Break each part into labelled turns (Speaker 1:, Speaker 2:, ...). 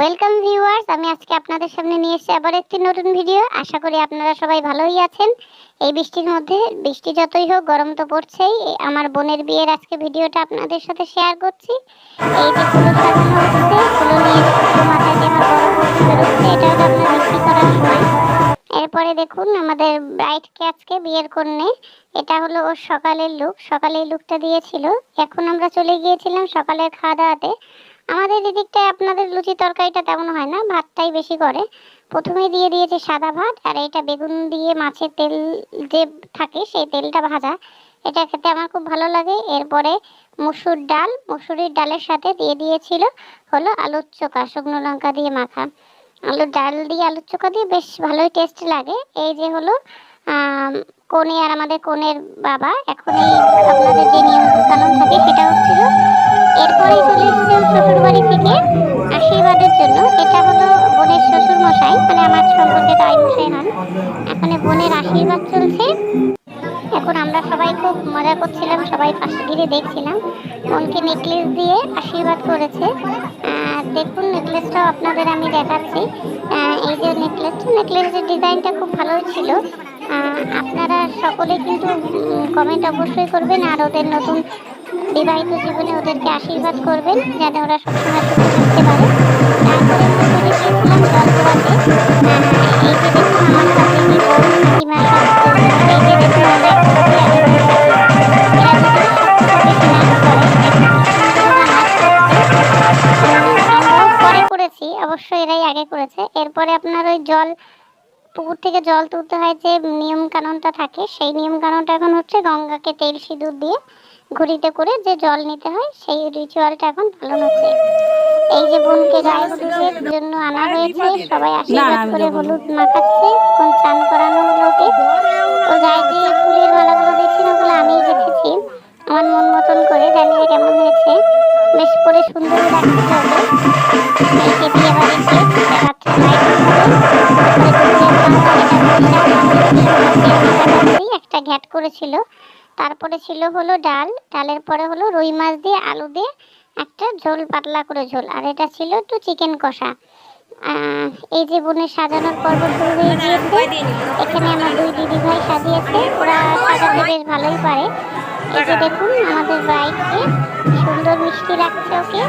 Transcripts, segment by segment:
Speaker 1: Welcome viewers আমি আজকে আপনাদের সামনে নিয়ে এসেছি আবার একটি নতুন ভিডিও আশা করি আপনারা সবাই ভালোই আছেন। এই বৃষ্টির মধ্যে, বৃষ্টি যতই হোক, গরম তো পড়ছেই। আমার বোনের বিয়ের আজকে ভিডিওটা আপনাদের সাথে শেয়ার করছি। এই যে ফুল সাজানো হচ্ছে ফুল নিয়ে মাথায় হলো আপনার বিক্রি করার সময়। এরপরে দেখুন, আমাদের ব্রাইডকে আজকে বিয়ের কন্যে। এটা হলো ওর সকালের লুক সকালে লুকটা দিয়েছিল। এখন আমরা চলে গিয়েছিলাম সকালের খাওয়া দাওয়াতে আমাদের এদিকটায় আপনাদের লুচি তরকারিটা তেমন হয় না, ভাতটাই বেশি করে। প্রথমে দিয়ে দিয়েছে সাদা ভাত, আর এটা বেগুন দিয়ে মাছের তেল যে থাকে সেই তেলটা ভাজা। এটা খেতে আমার খুব ভালো লাগে। এরপরে মুসুর ডাল, মুসুরির ডালের সাথে দিয়ে দিয়েছিল হলো আলুর চোখা, শুকনো লঙ্কা দিয়ে মাখা। আলুর ডাল দিয়ে আলুর চোখা দিয়ে বেশ ভালোই টেস্ট লাগে। এই যে হলো কনে আর আমাদের কনের বাবা, এখন এই আপনাদের যে নিয়ম থাকে এখন আমরা সবাই খুব মজা করছিলাম, সবাই পাশে ঘিরে দেখছিলাম। বোনকে নেকলেস দিয়ে আশীর্বাদ করেছে। দেখুন, নেকলেসটাও আপনাদের আমি দেখাচ্ছি। এই যে নেকলেসটা নেকলেসের ডিজাইনটা খুব ভালো ছিল। আপনারা সকলে কিন্তু কমেন্ট অবশ্যই করবেন আর ওদের নতুন বিবাহিত জীবনে ওদেরকে আশীর্বাদ করবেন যেন ওরা সবসময় সুখে পারে। তারপরে পুকুর থেকে জল তুলতে হয় যে নিয়ম কানুনটা থাকে সেই নিয়ম কানুনটা এখন হচ্ছে গঙ্গাকে তেল সিঁদুর দিয়ে ঘুরিতে করে যে জল নিতে হয় সেই রিচুয়ালটা এখন পালন হচ্ছে। এই যে বোনকে গায়ে হলুদের জন্য আনা হয়েছে সবাই আশীর্বাদ করে হলুদ মাখাচ্ছে কোন চান করানো হলো ওকে। ও গায়ে যে ফুলের মালাগুলো দেখছি না ওগুলো আমিই দেখেছি। আমার মন মতন করে জানি না কেমন হয়েছে। বেশ করে সুন্দর লাগছে ওকে। এই যে বিয়ে বাড়িতে রাত্রে লাইট একটা ঘ্যাট করেছিল। তারপরে ছিল হলো ডাল, ডালের পরে হলো রুই মাছ দিয়ে, আলু দিয়ে একটা ঝোল, পাতলা করে ঝোল। আর এটা ছিল একটু চিকেন কষা। এই যে বোনের সাজানোর পর্ব শুরু হয়ে গিয়েছে। এখানে আমার দুই দিদি ভাই সাজিয়েছে। ওরা সাজাতে বেশ ভালোই পারে। এই যে দেখুন, আমাদের ব্রাইডকে সুন্দর মিষ্টি লাগছে ওকে।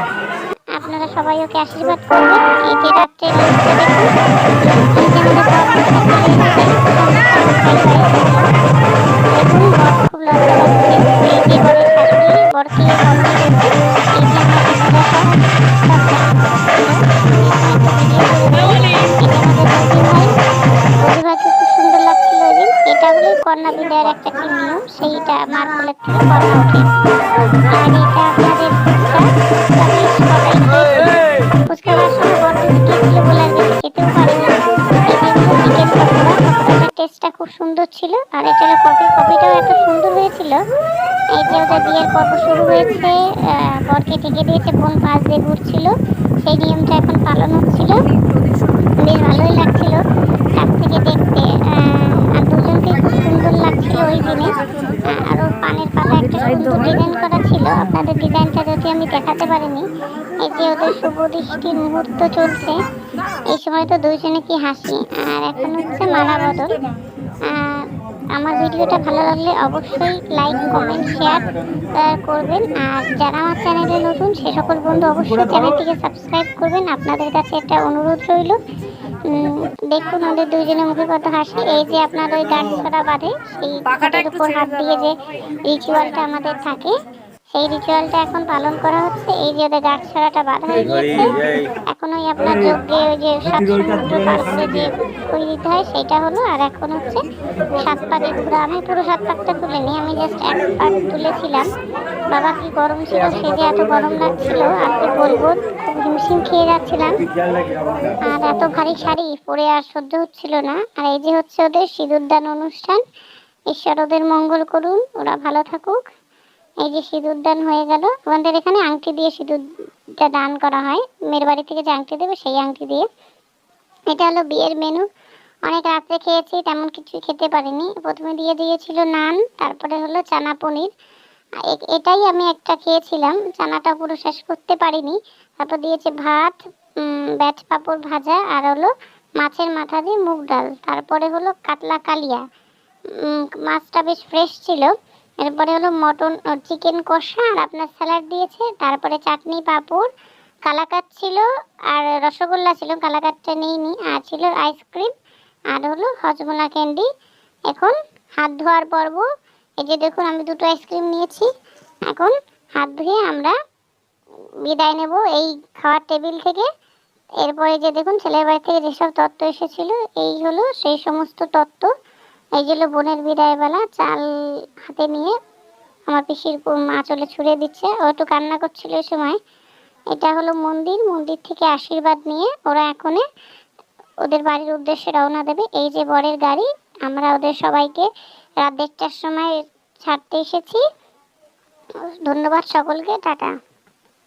Speaker 1: আপনারা সবাই ওকে আশীর্বাদ করবেন। এই যে রাত্রে দেখুন। টেস্টটা খুব সুন্দর ছিল, আর এটা কফি কফিটাও এত সুন্দর হয়েছিল। এই যে ওদের বিয়ের পর্ব শুরু হয়েছে বরকে ঢেকে দিয়েছে, বোন পাশ দিয়ে ঘুরছিল। সেই নিয়মটা এখন পালন হচ্ছিল বেশ ভালোই লাগছিল কাছ থেকে দেখতে আহ, আর দুজনকে খুব সুন্দর লাগছিল ওই দিনে আহ, আর ওর পানের পাতা একটা সুন্দর ডিজাইন করা ছিল যদি আমি দেখাতে পারিনি। এই যে ওদের শুভ দৃষ্টির মুহূর্ত চলছে। এই সময় তো দুইজনে কি হাসি? আর এখন হচ্ছে মালা বদল। আমার ভিডিওটা ভালো লাগলে অবশ্যই লাইক কমেন্ট শেয়ার করবেন। আর যারা আমার চ্যানেলে নতুন সে সকল বন্ধু অবশ্যই চ্যানেলটিকে সাবস্ক্রাইব করবেন। আপনাদের কাছে একটা অনুরোধ রইল। দেখুন ওদের দুইজনের মুখে কত হাসি। এই যে আপনার ওই গাছ ছড়া বাঁধে সেই উপর হাত দিয়ে যে রিচুয়ালটা আমাদের থাকে সেই রিচুয়ালটা এখন পালন করা হচ্ছে। এই যে ওদের গাছ ছড়াটা বাঁধা হয়ে গিয়েছে এখন ওই আপনার যজ্ঞে ওই যে সাত সমুদ্র পার করে যে কই দিতে হয় সেটা হলো আর এখন হচ্ছে সাত পাকে ঘুরা আমি পুরো সাত পাকটা তুলিনি আমি জাস্ট এক পাক তুলেছিলাম। বাবা কি গরম ছিল সে যে এত গরম লাগছিল আর কি বলব খুব হিমশিম খেয়ে যাচ্ছিলাম। আর এত ভারী শাড়ি পরে আর সহ্য হচ্ছিল না। আর এই যে হচ্ছে ওদের সিঁদুরদান অনুষ্ঠান ঈশ্বর ওদের মঙ্গল করুন ওরা ভালো থাকুক। এই যে সিঁদুর দান হয়ে গেল। আমাদের এখানে আংটি দিয়ে সিঁদুরটা দান করা হয়। মেয়ের বাড়ি থেকে যে আংটি দেবে, সেই আংটি দিয়ে। এটা হলো বিয়ের মেনু অনেক রাত্রে খেয়েছি, তেমন কিছু খেতে পারিনি। প্রথমে দিয়ে দিয়েছিল নান, তারপরে হলো চানা পনির। এটাই আমি একটা খেয়েছিলাম। চানাটা পুরো শেষ করতে পারিনি। তারপর দিয়েছে ভাত ব্যাট পাঁপড় ভাজা, আর হলো মাছের মাথা দিয়ে মুগ ডাল। তারপরে হলো কাতলা কালিয়া। মাছটা বেশ ফ্রেশ ছিল। এরপরে হলো মটন চিকেন কষা আর আপনার স্যালাড দিয়েছে। তারপরে চাটনি, পাঁপড় কালাকাত ছিল আর রসগোল্লা ছিল। কালাকাতটা নিইনি আর ছিল আইসক্রিম আর হলো হজমোলা ক্যান্ডি এখন হাত ধোয়ার পর্ব। এই যে দেখুন, আমি দুটো আইসক্রিম নিয়েছি। এখন হাত ধুয়ে আমরা বিদায় নেব এই খাওয়ার টেবিল থেকে। এরপরে যে দেখুন, ছেলের বাড়ি থেকে যেসব তত্ত্ব এসেছিল, এই হলো সেই সমস্ত তত্ত্ব। এই হলো বোনের বিদায় বেলা চাল হাতে নিয়ে আমার পিসির মা চলে ছুড়ে দিচ্ছে। ও একটু কান্না করছিল ওই সময়। এটা হলো মন্দির মন্দির থেকে আশীর্বাদ নিয়ে ওরা এখনে ওদের বাড়ির উদ্দেশ্যে রওনা দেবে। এই যে বরের গাড়ি, আমরা ওদের সবাইকে রাত দেড়টার সময় ছাড়তে এসেছি। ধন্যবাদ সকলকে, টাটা।